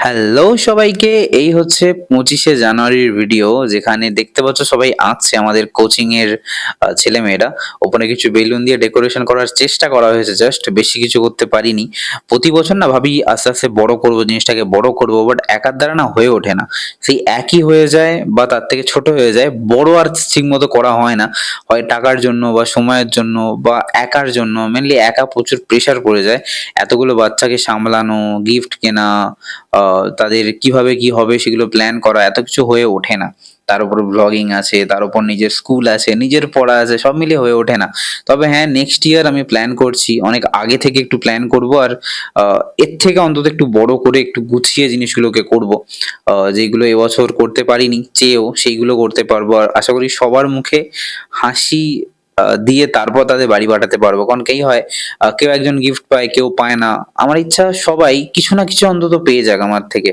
Hello সবাইকে, এই হচ্ছে পঁচিশে জানুয়ারির ভিডিও যেখানে দেখতে পাচ্ছ সবাই আঁকছে আমাদের কোচিং এর ছেলেমেয়েরা। ওপরে কিছু বেলুন দিয়ে ডেকোরেশন করার চেষ্টা করা হয়েছে জাস্ট বেশি কিছু করতে পারিনি। প্রতি বছর না ভাবি আস্তে আস্তে বড় করব, জিনিসটাকে বড় করব বাট একার দ্বারা না হয়ে ওঠে না। সেই একই হয়ে যায় বা তার থেকে ছোট হয়ে যায়, বড় আর ঠিক মতো করা হয় না। হয় টাকার জন্য বা সময়ের জন্য বা একার জন্য মেনলি একা প্রচুর প্রেশার পড়ে যায়। এতগুলো বাচ্চাকে সামলানো গিফট কেনা তাদের কীভাবে কি হবে সেগুলো প্ল্যান করা, এত কিছু হয়ে ওঠে না। তার উপর ব্লগিং আছে, তার উপর নিজের স্কুল আছে, নিজের পড়া আছে, সব মিলিয়ে হয়ে ওঠে না। তবে হ্যাঁ নেক্সট ইয়ার আমি প্ল্যান করছি, অনেক আগে থেকে একটু প্ল্যান করব আর এর থেকে অন্তত একটু বড় করে একটু গুছিয়ে জিনিসগুলোকে করব। যেগুলো এবছর করতে পারিনি, চেয়েও সেইগুলো করতে পারব। আর আশা করি সবার মুখে হাসি দিয়ে তারপর তাদের বাড়ি পাঠাতে পারব। কারণ কেই হয় কেউ একজন গিফট পায়, কেউ পায় না। আমার ইচ্ছা সবাই কিছু না কিছু অন্তত পেয়ে যাক আমার থেকে।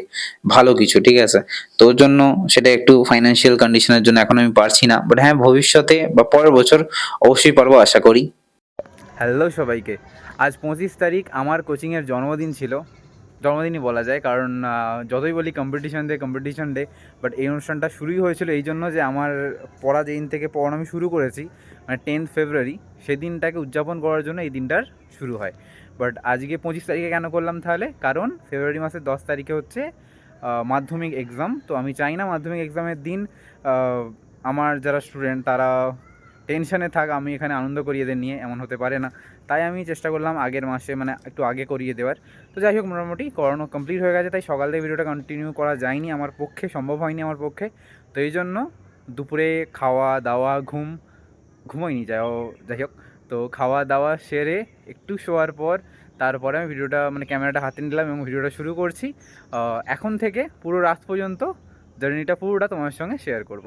ভালো কিছু, ঠিক আছে? তোর জন্য সেটা একটু ফাইন্যান্সিয়াল কন্ডিশনের জন্য এখন আমি পারছি না। বাট হ্যাঁ ভবিষ্যতে বা পরের বছর অবশ্যই পারব, আশা করি। হ্যালো সবাইকে। আজ পঁচিশ তারিখ, আমার কোচিংয়ের জন্মদিন ছিল। জন্মদিনই বলা যায়, কারণ যতই বলি competition day competition day but এই অনুষ্ঠানটা শুরুই হয়েছিল এই জন্য যে আমার পড়া যেদিন থেকে পড়ানো আমি শুরু করেছি মানে টেন্থ ফেব্রুয়ারি সেদিনটাকে উদযাপন করার জন্য এই দিনটার শুরু হয়। বাট আজকে পঁচিশ তারিখে কেন করলাম তাহলে? কারণ ফেব্রুয়ারি মাসের দশ তারিখে হচ্ছে মাধ্যমিক এক্সাম তো আমি চাই না মাধ্যমিক এক্সামের দিন আমার যারা স্টুডেন্ট তারা টেনশনে থাক, আমি এখানে আনন্দ করিয়ে এদের নিয়ে এমন হতে পারে না। তাই আমি চেষ্টা করলাম আগের মাসে মানে একটু আগে করিয়ে দেওয়ার। তো যাই হোক, মোটামুটি করানো কমপ্লিট হয়ে গেছে, তাই সকাল থেকে ভিডিওটা কন্টিনিউ করা যায়নি আমার পক্ষে, সম্ভব হয়নি আমার পক্ষে। তো এই জন্য দুপুরে খাওয়া দাওয়া, ঘুম ঘুমোইনি যাই যাই হোক। তো খাওয়া দাওয়া সেরে একটু শোয়ার পর তারপরে আমি ভিডিওটা মানে ক্যামেরাটা হাতে নিলাম এবং ভিডিওটা শুরু করছি। এখন থেকে পুরো রাত পর্যন্ত জার্নিটা পুরোটা তোমার সঙ্গে শেয়ার করব।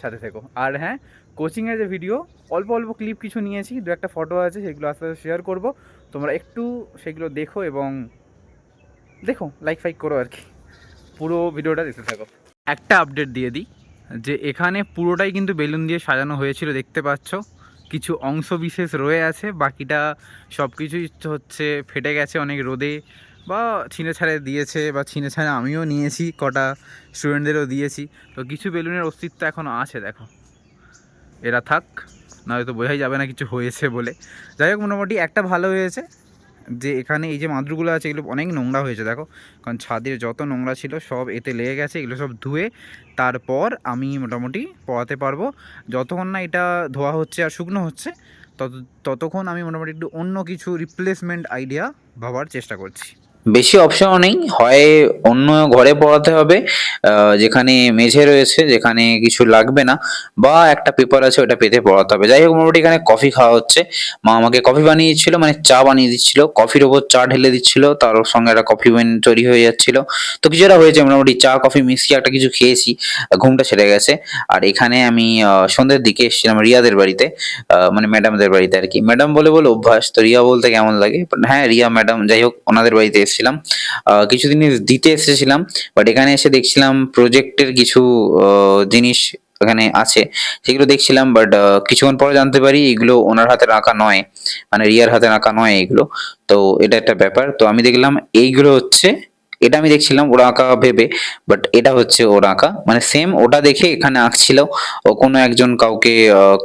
সাথে থেকো। আর হ্যাঁ কোচিংয়ের যে ভিডিও অল্প অল্প ক্লিপ কিছু নিয়েছি, দু একটা ফটো আছে, সেগুলো আস্তে আস্তে শেয়ার করব। তোমরা একটু সেগুলো দেখো এবং দেখো লাইক ফাইক করো আর কি। পুরো ভিডিওটা দেখতে থাকো। একটা আপডেট দিয়ে দিই, যে এখানে পুরোটাই কিন্তু বেলুন দিয়ে সাজানো হয়েছিল, দেখতে পাচ্ছ। কিছু অংশ বিশেষ রয়ে আছে, বাকিটা সব কিছুই হচ্ছে, ফেটে গেছে অনেক রোদে। বা ছিঁড়ে ছাড়ে দিয়েছে বা ছিঁড়ে ছাড়ে আমিও নিয়েছি, কটা স্টুডেন্টদেরও দিয়েছি। তো কিছু বেলুনের অস্তিত্ব এখনও আছে, দেখো। এরা থাক না হয়তো বোঝাই যাবে না কিছু হয়েছে বলে। যাই হোক, মোটামুটি একটা ভালো হয়েছে। যে এখানে এই যে মাদুরগুলো আছে, এগুলো অনেক নোংরা হয়েছে, দেখো। কারণ ছাদের যত নোংরা ছিল, সব এতে লেগে গেছে, এগুলো সব ধুয়ে তারপর আমি মোটামুটি পড়াতে পারব। যতক্ষণ না এটা ধোয়া হচ্ছে আর শুকনো হচ্ছে, তত, ততক্ষণ আমি মোটামুটি একটু অন্য কিছু রিপ্লেসমেন্ট আইডিয়া ভাবার চেষ্টা করছি। বেশি অপশনও নেই। হয় অন্য ঘরে পড়াতে হবে যেখানে মেঝে রয়েছে, যেখানে কিছু লাগবে না, বা একটা পেপার আছে ওটা পেতে পড়াতে হবে। যাই হোক, মোটামুটি এখানে কফি খাওয়া হচ্ছে। মা আমাকে কফি বানিয়ে দিচ্ছিল মানে চা বানিয়ে দিচ্ছিল। কফির ওপর চা ঢেলে দিচ্ছিল, তার সঙ্গে একটা কফি বেন তৈরি হয়ে যাচ্ছিল। তো কিছুটা হয়েছে, মোটামুটি চা কফি মিশিয়ে একটা কিছু খেয়েছি, ঘুমটা ছেড়ে গেছে। আর এখানে আমি সন্ধ্যের দিকে এসেছিলাম রিয়াদের বাড়িতে মানে ম্যাডামদের বাড়িতে আর কি। ম্যাডাম বলে বলে অভ্যাস, তো রিয়া বলতে কেমন লাগে? হ্যাঁ রিয়া ম্যাডাম যাই হোক, ওনাদের বাড়িতে এসেছিলাম আহ, কিছুদিন দিতে এসেছিলাম বাট এখানে এসে দেখছিলাম প্রজেক্টের কিছু জিনিস এখানে আছে। সেগুলো দেখছিলাম বাট কিছুক্ষণ পরে জানতে পারি এগুলো ওনার হাতে রাখা নয় মানে রিয়ার হাতে রাখা নয় এগুলো। তো এটা একটা ব্যাপার। তো আমি দেখলাম এইগুলো হচ্ছে এটা আমি দেখছিলাম ওরা আঁকা ভেবে বাট এটা হচ্ছে ওর আঁকা। মানে সেম ওটা দেখে এখানে আঁকছিল, ও কোনো একজন কাউকে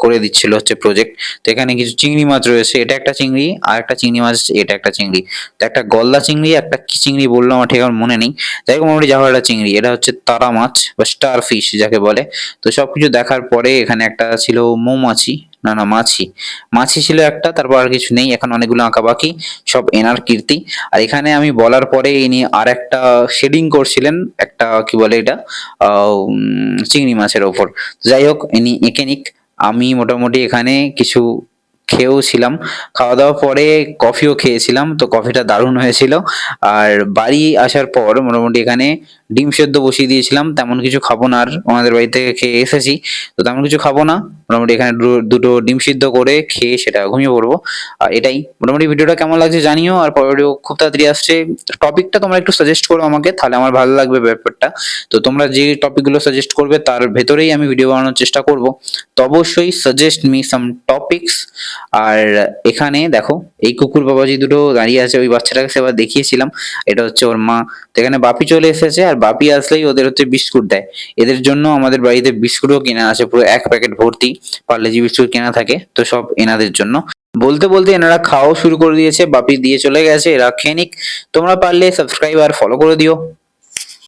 করে দিচ্ছিল হচ্ছে প্রজেক্ট তো এখানে কিছু চিংড়ি মাছ রয়েছে, এটা একটা চিংড়ি, আর একটা চিংড়ি মাছ, এটা একটা চিংড়ি। তো একটা গলদা চিংড়ি একটা কি চিংড়ি বলল আমার ঠিক আমার মনে নেই। যাই হোক, মোটামুটি যাওয়া একটা চিংড়ি, এটা হচ্ছে তারা মাছ, বা স্টার ফিশ যাকে বলে। তো সব কিছু দেখার পরে এখানে একটা ছিল মৌমাছি না না, মাছি। মাছি ছিল একটা, তারপর আর কিছু নেই, এখন অনেকগুলো আঁকা বাকি, সব এনার কীর্তি। আর এখানে আমি বলার পরে ইনি আর একটা শেডিং করছিলেন, একটা কি বলে এটা চিংড়ি মাছের ওপর। যাই হোক, ইনি এঁকে নিক। আমি মোটামুটি এখানে কিছু খেয়েও ছিলাম। খাওয়া দাওয়ার পরে কফিও খেয়েছিলাম, তো কফিটা দারুণ হয়েছিল। আর বাড়ি আসার পর মোটামুটি এখানে ডিম সেদ্ধ বসিয়ে দিয়েছিলাম, তেমন কিছু খাব না আর ওনাদের বাড়ি থেকে খেয়ে এসেছি। তো তেমন কিছু খাব না, মোটামুটি এখানে দুটো ডিম সিদ্ধ করে খেয়ে সেটা ঘুমিয়ে পড়ব। আর এটাই। মোটামুটি ভিডিওটা কেমন লাগছে জানিও, আর ভিডিও খুব তাড়াতাড়ি আসছে। টপিকটা তোমরা একটু সাজেস্ট করো আমাকে, তাহলে আমার ভালো লাগবে ব্যাপারটা। তো তোমরা যে টপিকগুলো সাজেস্ট করবে, তার ভেতরেই আমি ভিডিও বানানোর চেষ্টা করব। তো অবশ্যই সাজেস্ট মি সাম টপিকস আর এখানে দেখো, এই কুকুর বাবাজি দুটো দাঁড়িয়ে আছে, ওই বাচ্চাটাকে সেবার দেখিয়েছিলাম, এটা হচ্ছে ওর মা। তো এখানে বাপি চলে এসেছে, আর বাপি আসলেই ওদের হচ্ছে বিস্কুট দেয়। এদের জন্য আমাদের বাড়িতে বিস্কুটও কেনা আছে, পুরো এক প্যাকেট ভর্তি পার্লেজি বিস্কুট কেনা থাকে, তো সব এনাদের জন্য। বলতে বলতে এনারা খাওয়াও শুরু করে দিয়েছে, বাপি দিয়ে চলে গেছে, এরা খেয়ে নিক। তোমরা পারলে সাবস্ক্রাইব আর ফলো করে দিও।